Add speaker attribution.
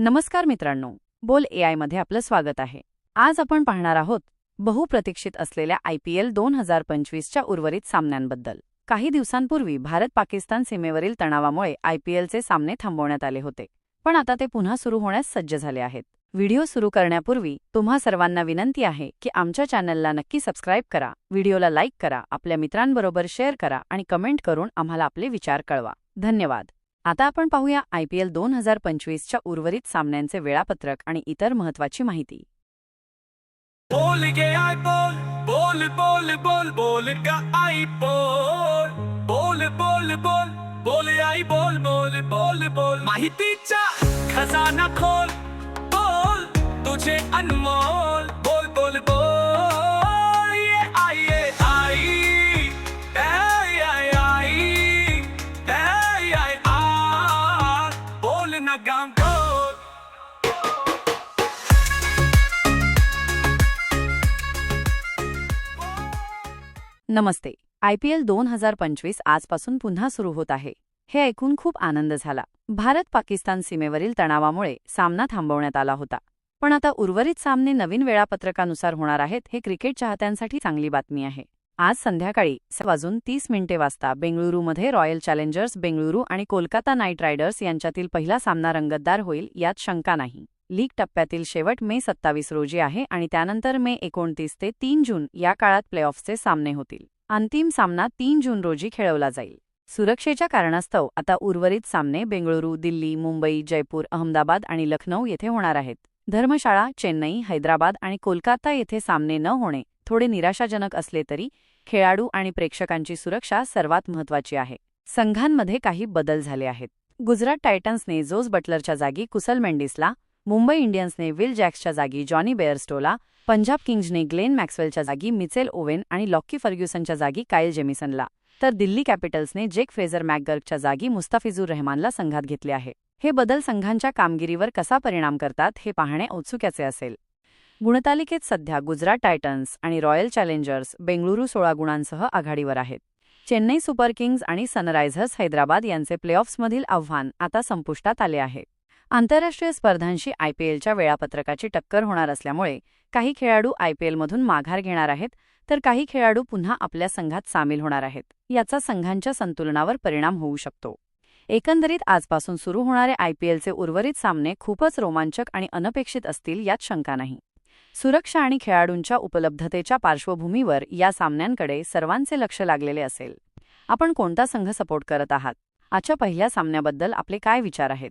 Speaker 1: नमस्कार मित्रांनो बोल ए मध्ये आपलं स्वागत आहे. आज आपण पाहणार आहोत बहुप्रतीक्षित असलेल्या आय पी एल दोन हजार पंचवीसच्या उर्वरित सामन्यांबद्दल. काही दिवसांपूर्वी भारत पाकिस्तान सीमेवरील तणावामुळे आय पी एलचे सामने थांबवण्यात आले होते पण आता ते पुन्हा सुरू होण्यास सज्ज झाले आहेत. व्हिडिओ सुरू करण्यापूर्वी तुम्हा सर्वांना विनंती आहे की आमच्या चॅनलला नक्की सबस्क्राईब करा व्हिडिओला लाईक करा आपल्या मित्रांबरोबर शेअर करा आणि कमेंट करून आम्हाला आपले विचार कळवा. धन्यवाद. आता आपण पाहूया आयपीएल दोन हजार पंचवीसच्या उर्वरित सामन्यांचे वेळापत्रक आणि इतर महत्वाची माहिती.
Speaker 2: बोल गया बोल बोल बोल बोल बोल का आई बोल बोल बोल बोल बोल आई बोल बोल बोल बोल. माहितीचा खजाना खोल बोल तुझे अनमोल.
Speaker 1: नमस्ते. आयपीएल दोन हजार पंचवीस आजपासून पुन्हा सुरू होत आहे. हे ऐकून खूप आनंद झाला. भारत पाकिस्तान सीमेवरील तणावामुळे सामना थांबवण्यात आला होता. पण आता उर्वरित सामने नवीन वेळापत्रकानुसार होणार आहेत हे क्रिकेट चाहत्यांसाठी चांगली बातमी आहे. आज संध्याकाळी वाजून तीस मिनिटे वाजता बेंगळुरूमध्ये रॉयल चॅलेंजर्स बेंगळुरू आणि कोलकाता नाईट रायडर्स यांच्यातील पहिला सामना रंगतदार होईल यात शंका नाही. लीग टप्प्यातील शेवट मे सत्तावीस रोजी आहे आणि त्यानंतर मे एकोणतीस ते तीन जून या काळात प्लेऑफचे सामने होतील. अंतिम सामना तीन जून रोजी खेळवला जाईल. सुरक्षेच्या कारणास्तव आता उर्वरित सामने बेंगळुरू दिल्ली मुंबई जयपूर अहमदाबाद आणि लखनौ येथे होणार आहेत. धर्मशाळा चेन्नई हैदराबाद आणि कोलकाता येथे सामने न होणे थोडे निराशाजनक असले तरी खेळाडू आणि प्रेक्षकांची सुरक्षा सर्वात महत्वाची आहे. संघांमध्ये काही बदल झाले आहेत. गुजरात टायटन्सने जोस बटलरच्या जागी कुसल मेंडिसला मुंबई इंडियन्सने विल जॅक्सच्या जागी जॉनी बेअरस्टोला पंजाब किंग्जने ग्लेन मॅक्सवेलच्या जागी मिचेल ओवेन आणि लॉकी फर्ग्युसनच्या जागी कायल जेमिसनला. तर दिल्ली कॅपिटल्सने जेक फ्रेझर मॅकगर्कच्या जागी मुस्ताफिजूर रहमानला संघात घेतले आहे. हे बदल संघांच्या कामगिरीवर कसा परिणाम करतात हे पाहणे औत्सुक्याचे असेल. गुणतालिकेत सध्या गुजरात टायटन्स आणि रॉयल चॅलेंजर्स बेंगळुरू सोळा गुणांसह आघाडीवर आहेत. चेन्नई सुपर किंग्ज आणि सनरायझर्स हैदराबाद यांचे प्लेऑफ्समधील आव्हान आता संपुष्टात आले आहे. आंतरराष्ट्रीय स्पर्धांशी आयपीएलच्या वेळापत्रकाची टक्कर होणार असल्यामुळे काही खेळाडू आयपीएलमधून माघार घेणार आहेत तर काही खेळाडू पुन्हा आपल्या संघात सामील होणार आहेत. याचा संघांच्या संतुलनावर परिणाम होऊ शकतो. एकंदरीत आजपासून सुरू होणारे आयपीएलचे उर्वरित सामने खूपच रोमांचक आणि अनपेक्षित असतील यात शंका नाही. सुरक्षा आणि खेळाडूंच्या उपलब्धतेच्या पार्श्वभूमीवर या सामन्यांकडे सर्वांचे लक्ष लागलेले असेल. आपण कोणता संघ सपोर्ट करत आहात? आजच्या पहिल्या सामन्याबद्दल आपले काय विचार आहेत?